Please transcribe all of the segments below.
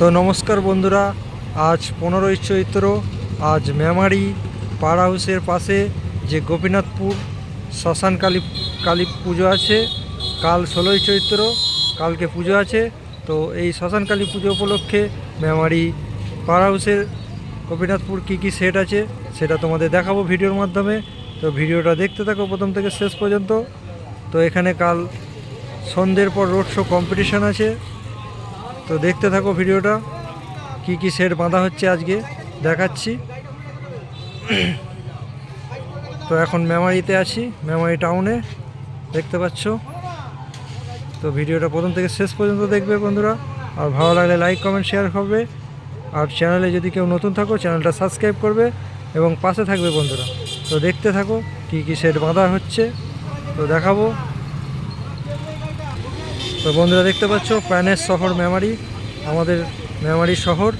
তো নমস্কার বন্ধুরা, আজ পনেরোই চৈত্র আজ মেমারি পাড়া হাউসের পাশে যে গোপীনাথপুর শ্মশান কালী কালী পুজো আছে, কাল ষোলোই চৈত্র, কালকে পুজো আছে, তো এই শ্মশান কালী পুজো উপলক্ষে মেমারি পাড়া হাউসের গোপীনাথপুর কী কী সেট আছে, সেটা তোমাদের দেখাবো ভিডিওর মাধ্যমে। তো ভিডিওটা দেখতে থাকো প্রথম থেকে শেষ পর্যন্ত। তো এখানে কাল সন্ধ্যের পর রোড শো কম্পিটিশান আছে। তো দেখতে থাকো ভিডিওটা, কি কি সেট বাঁধা হচ্ছে আজকে, দেখাচ্ছি। তো এখন মেমারিতে আছি, মেমারি টাউনে দেখতে পাচ্ছ। তো ভিডিওটা প্রথম থেকে শেষ পর্যন্ত দেখবে বন্ধুরা, আর ভালো লাগলে লাইক কমেন্ট শেয়ার করবে আর চ্যানেলে যদি কেউ নতুন থাকো চ্যানেলটা সাবস্ক্রাইব করবে এবং পাশে থাকবে বন্ধুরা। তো দেখতে থাকো কি কি সেট বাঁধা হচ্ছে। তো দেখাবো। তো বন্ধুরা দেখতে পাচ্ছ প্যানের শহর মেমারি, আমাদের মেমারি শহর,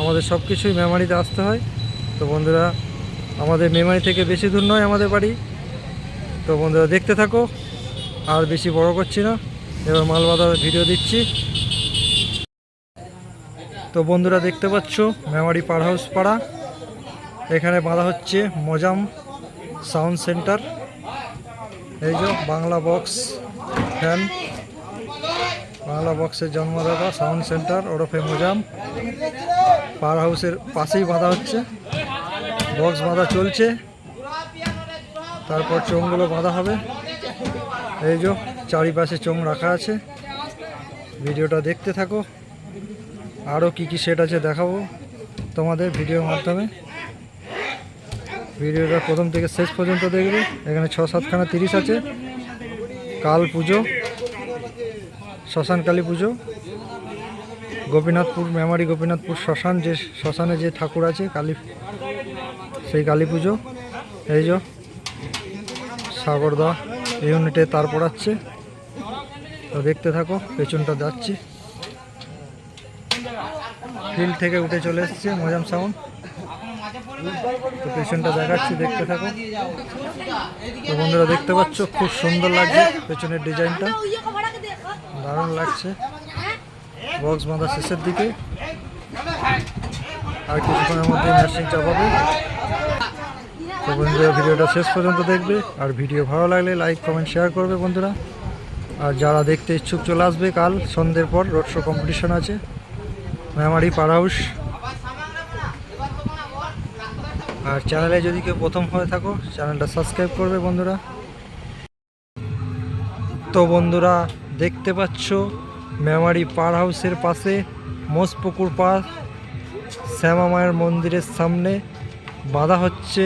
আমাদের সব কিছুই মেমারিতে আসতে হয়। তো বন্ধুরা, আমাদের মেমারি থেকে বেশি দূর নয় আমাদের বাড়ি। তো বন্ধুরা দেখতে থাকো, আর বেশি বড় করছি না। এবার মাল বাঁধার ভিডিও দিচ্ছি। তো বন্ধুরা দেখতে পাচ্ছ, মেমারি পার হাউস পাড়া। এখানে বাঁধা হচ্ছে মজাম সাউন্ড সেন্টার। এই যে বাংলা বক্স ফ্যান। বাংলা বক্সের জন্মদাতা, সাউন্ড সেন্টার, ওরফে মোজাম। পার হাউসের পাশেই বাঁধা হচ্ছে। বক্স বাঁধা চলছে। তারপর চোঙগুলো বাঁধা হবে। এই যে, চারিপাশে চোঙ রাখা আছে। ভিডিওটা দেখতে থাকো। আরও কি কি সেট আছে দেখাবো তোমাদের ভিডিওর মাধ্যমে। ভিডিওটা প্রথম থেকে শেষ পর্যন্ত দেখবে। এখানে ছ সাতখানা তিরিশ আছে। কাল পুজো। শ্মশান কালী পুজো, গোপীনাথপুর, মেমারি গোপীনাথপুর শ্মশান, যে শ্মশানে যে ঠাকুর আছে, কালী, সেই কালী পুজো। এই যে, সাগরদা ইউনিটে তার পড়াচ্ছে। তো দেখতে থাকো, পেছনটা যাচ্ছি। ফিল্ড থেকে উঠে চলে এসছে, মজাম সাউন্ড। তো পেছনটা দেখাচ্ছি, দেখতে থাকো। তো বন্ধুরা দেখতে পাচ্ছ, খুব সুন্দর লাগছে পেছনের ডিজাইনটা। দারুণ লাগছে। বক্স বাঁধা শেষের দিকে। আর কিছুক্ষণের মধ্যে ম্যাচিং চাপাবে। তো বন্ধুরা, ভিডিওটা শেষ পর্যন্ত দেখবে। আর ভিডিও ভালো লাগলে লাইক কমেন্ট শেয়ার করবে বন্ধুরা। আর যারা দেখতে ইচ্ছুক চলে আসবে, কাল সন্ধ্যের পর রোড শো কম্পিটিশন আছে। মেমারি পাড়া হাউস আর চ্যানেলে যদি কেউ প্রথম হয়ে থাকো চ্যানেলটা সাবস্ক্রাইব করবে বন্ধুরা। তো বন্ধুরা দেখতে পাচ্ছ মেমারি পার হাউসের পাশে মোসপুকুর পাড়। শ্যামা মায়ের মন্দিরের সামনে বাঁধা হচ্ছে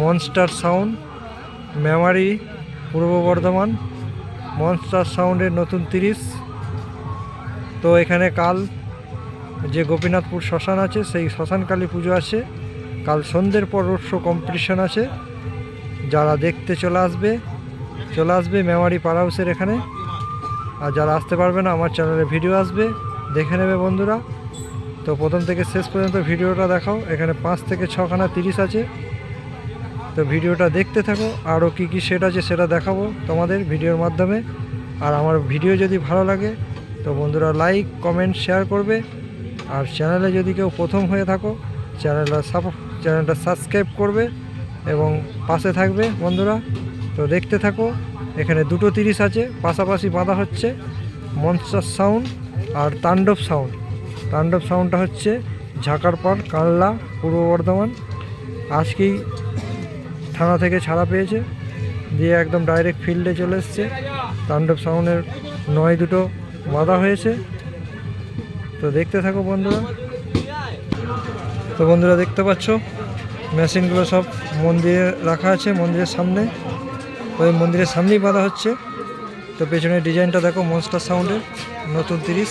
মনস্টার সাউন্ড। মেমারি পূর্ব বর্ধমান, মনস্টার সাউন্ডের নতুন তিরিশ। তো এখানে কাল যে গোপীনাথপুর শ্মশান আছে, সেই শ্মশান কালী পুজো আছে কাল সন্ধ্যের পর রোড কম্পিটিশন আছে যারা দেখতে চলে আসবে চলে আসবে মেমারি পার হাউসের এখানে। আর যারা আসতে পারবে না, আমার চ্যানেলে ভিডিও আসবে, দেখে নেবে বন্ধুরা। তো প্রথম থেকে শেষ পর্যন্ত ভিডিওটা দেখাও, এখানে পাঁচ থেকে ছখানা তিরিশ আছে। তো ভিডিওটা দেখতে থাকো, আরও কী কী সেট আছে সেটা দেখাবো তোমাদের ভিডিওর মাধ্যমে। আর আমার ভিডিও যদি ভালো লাগে, তো বন্ধুরা লাইক কমেন্ট শেয়ার করবে। আর চ্যানেলে যদি কেউ প্রথম হয়ে থাকো চ্যানেলটা সাপ চ্যানেলটা সাবস্ক্রাইব করবে এবং পাশে থাকবে বন্ধুরা। তো দেখতে থাকো। এখানে দুটো তিরিশ আছে, পাশাপাশি বাঁধা হচ্ছে মনস্টার সাউন্ড আর তাণ্ডব সাউন্ড তাণ্ডব সাউন্ডটা হচ্ছে ঝাঁকারপাড় কাল্লা পূর্ব বর্ধমান। আজকেই থানা থেকে ছাড়া পেয়েছে, দিয়ে একদম ডাইরেক্ট ফিল্ডে চলে এসছে। তাণ্ডব সাউন্ডের নয় দুটো বাঁধা হয়েছে। তো দেখতে থাকো বন্ধুরা। তো বন্ধুরা দেখতে পাচ্ছ মেশিনগুলো সব মন্দিরে রাখা আছে মন্দিরের সামনে। ওই মন্দিরের সামনেই বাঁধা হচ্ছে। তো পেছনের ডিজাইনটা দেখো মনস্টার সাউন্ডের নতুন তিরিশ।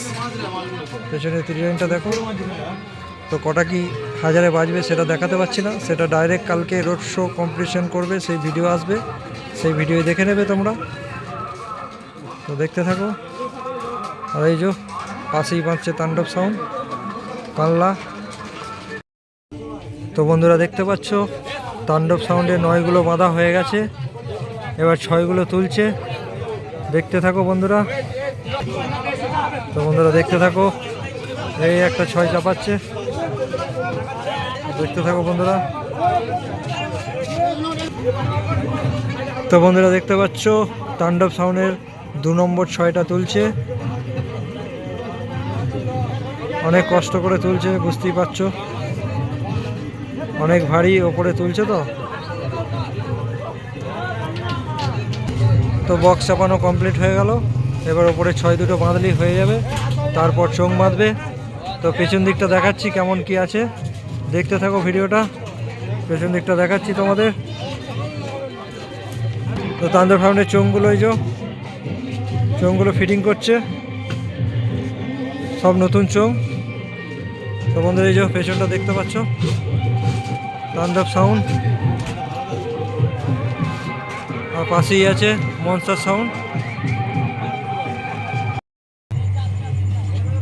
পেছনের ডিজাইনটা দেখো। তো কটা কি হাজারে বাজবে সেটা দেখাতে পারছি না। সেটা ডাইরেক্ট কালকে রোড শো কম্পিটিশন করবে, সেই ভিডিও আসবে। সেই ভিডিও দেখে নেবে তোমরা। তো দেখতে থাকো। আর এই যে, পাশেই বাঁধছে তাণ্ডব সাউন্ড কাল্লা তো বন্ধুরা দেখতে পাচ্ছ, তাণ্ডব সাউন্ডে নয়গুলো বাঁধা হয়ে গেছে। এবার ছয়গুলো তুলছে। দেখতে থাকো বন্ধুরা। তো বন্ধুরা, দেখতে থাকো। এই একটা ছয় চাপাচ্ছে। দেখতে থাকো বন্ধুরা। তো বন্ধুরা, দেখতে পাচ্ছ, তাণ্ডব সাউনের দু নম্বর ছয়টা তুলছে। অনেক কষ্ট করে তুলছে, বুঝতেই পারছ। অনেক ভারী ওপরে তুলছে তো। তো বক্স চাপানো কমপ্লিট হয়ে গেল। এবার ওপরে ছয় দুটো বাঁধলেই হয়ে যাবে। তারপর চোখ বাঁধবে। তো পেছন দিকটা দেখাচ্ছি কেমন কি আছে। দেখতে থাকো ভিডিওটা। পেছন দিকটা দেখাচ্ছি তোমাদের। তো তান্দর ফাউন্ডের চোঙগুলো এই যে, চোঙগুলো ফিটিং করছে। সব নতুন চোঙ। তো বন্ধুরা এই যে পেছনটা দেখতে পাচ্ছ। তাণ্ডব সাউন্ড আর পাশেই আছে মনস্টার সাউন্ড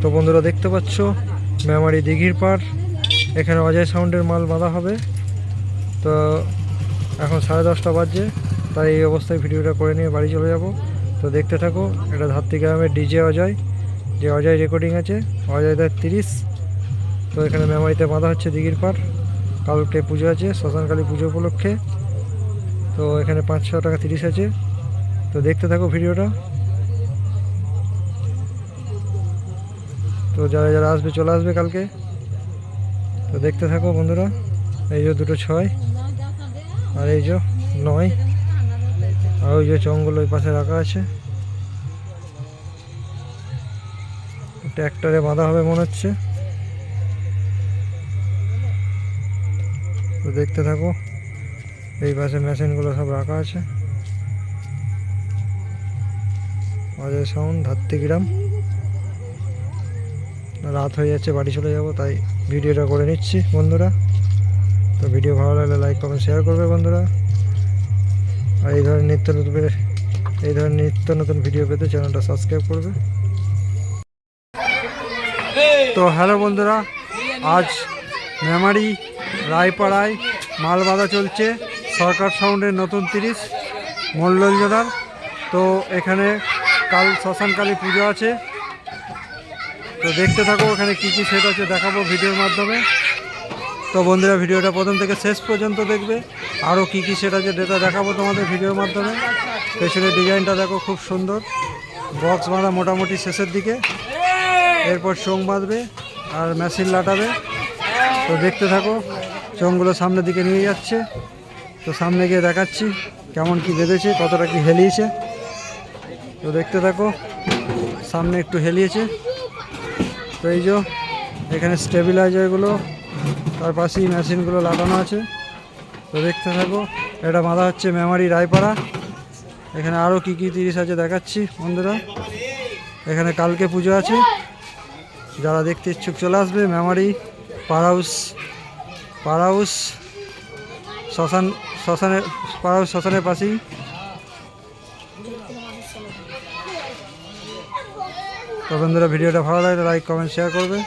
তো বন্ধুরা দেখতে পাচ্ছ, মেমারি দিঘির পার। এখানে অজয় সাউন্ডের মাল বাঁধা হবে। তো এখন সাড়ে দশটা বাজছে, তাই এই অবস্থায় ভিডিওটা করে নিয়ে বাড়ি চলে যাব। তো দেখতে থাকো, এটা ধাত্রী গ্রামের ডিজে অজয়, যে অজয় রেকর্ডিং আছে, অজয় দার তিরিশ। তো এখানে মেমারিতে বাঁধা হচ্ছে দিঘির পাড় কালকে পুজো আছে, শ্মশানকালী পুজো উপলক্ষে। তো এখানে পাঁচশো টাকা তিরিশ আছে। তো দেখতে থাকো ভিডিওটা। তো যারা যারা আসবে, চলে আসবে কালকে। তো দেখতে থাকো বন্ধুরা, এই যে দুটো ছয় আর এই যে নয়। আর ওই যে চংগুলো ওই পাশে রাখা আছে। ট্র্যাক্টরে বাঁধা হবে মনে হচ্ছে। তো দেখতে থাকো, এই পাশে মেশিনগুলো সব রাখা আছে। অজয় সাউন্ড ধাত্রিগ্রাম রাত হয়ে যাচ্ছে, বাড়ি চলে যাব, তাই ভিডিওটা করে নিচ্ছি, বন্ধুরা। তো ভিডিও ভালো লাগলে লাইক কমেন্ট শেয়ার করবে বন্ধুরা। আর এই ধরনের নিত্য নতুন এই ধরনের নিত্য নতুন ভিডিও পেতে চ্যানেলটা সাবস্ক্রাইব করবে। তো হ্যালো বন্ধুরা, আজ মেমারি, রায়পাড়ায় মাল বাঁধা চলছে, সরকার সাউন্ডের নতুন তিরিশ মল্লজোড়ার তো এখানে কাল শ্মশানকালী পুজো আছে। তো দেখতে থাকো ওখানে কী কী সেট আছে, দেখাবো ভিডিওর মাধ্যমে। তো বন্ধুরা, ভিডিওটা প্রথম থেকে শেষ পর্যন্ত দেখবে। আরও কী কী সেট আছে ডেটা দেখাবো তোমাদের ভিডিওর মাধ্যমে। পেছনের ডিজাইনটা দেখো খুব সুন্দর। বক্স বাঁধা মোটামুটি শেষের দিকে। এরপর চোং বাঁধবে আর মেশিন লাটাবে। তো দেখতে থাকো, চোঙগুলো সামনের দিকে নিয়ে যাচ্ছে। তো সামনে গিয়ে দেখাচ্ছি কেমন কি বেঁধেছে, কতটা কি হেলিয়েছে। তো দেখতে থাকো, সামনে একটু হেলিয়েছে। তো এই যে, এখানে স্টেবিলাইজারগুলো তার পাশেই মেশিনগুলো লাগানো আছে। তো দেখতে থাকো, এটা বাঁধা হচ্ছে মেমারি রায়পাড়া। এখানে আরও কী কী তিরিশ আছে দেখাচ্ছি বন্ধুরা। এখানে কালকে পুজো আছে। যারা দেখতে ইচ্ছুক চলে আসবে মেমারি পার হাউস শ্মশান, শ্মশানের পার হাউস, শ্মশানের পাশেই। তো বন্ধুরা ভিডিওটা ভালো লাগলে লাইক কমেন্ট শেয়ার করবে।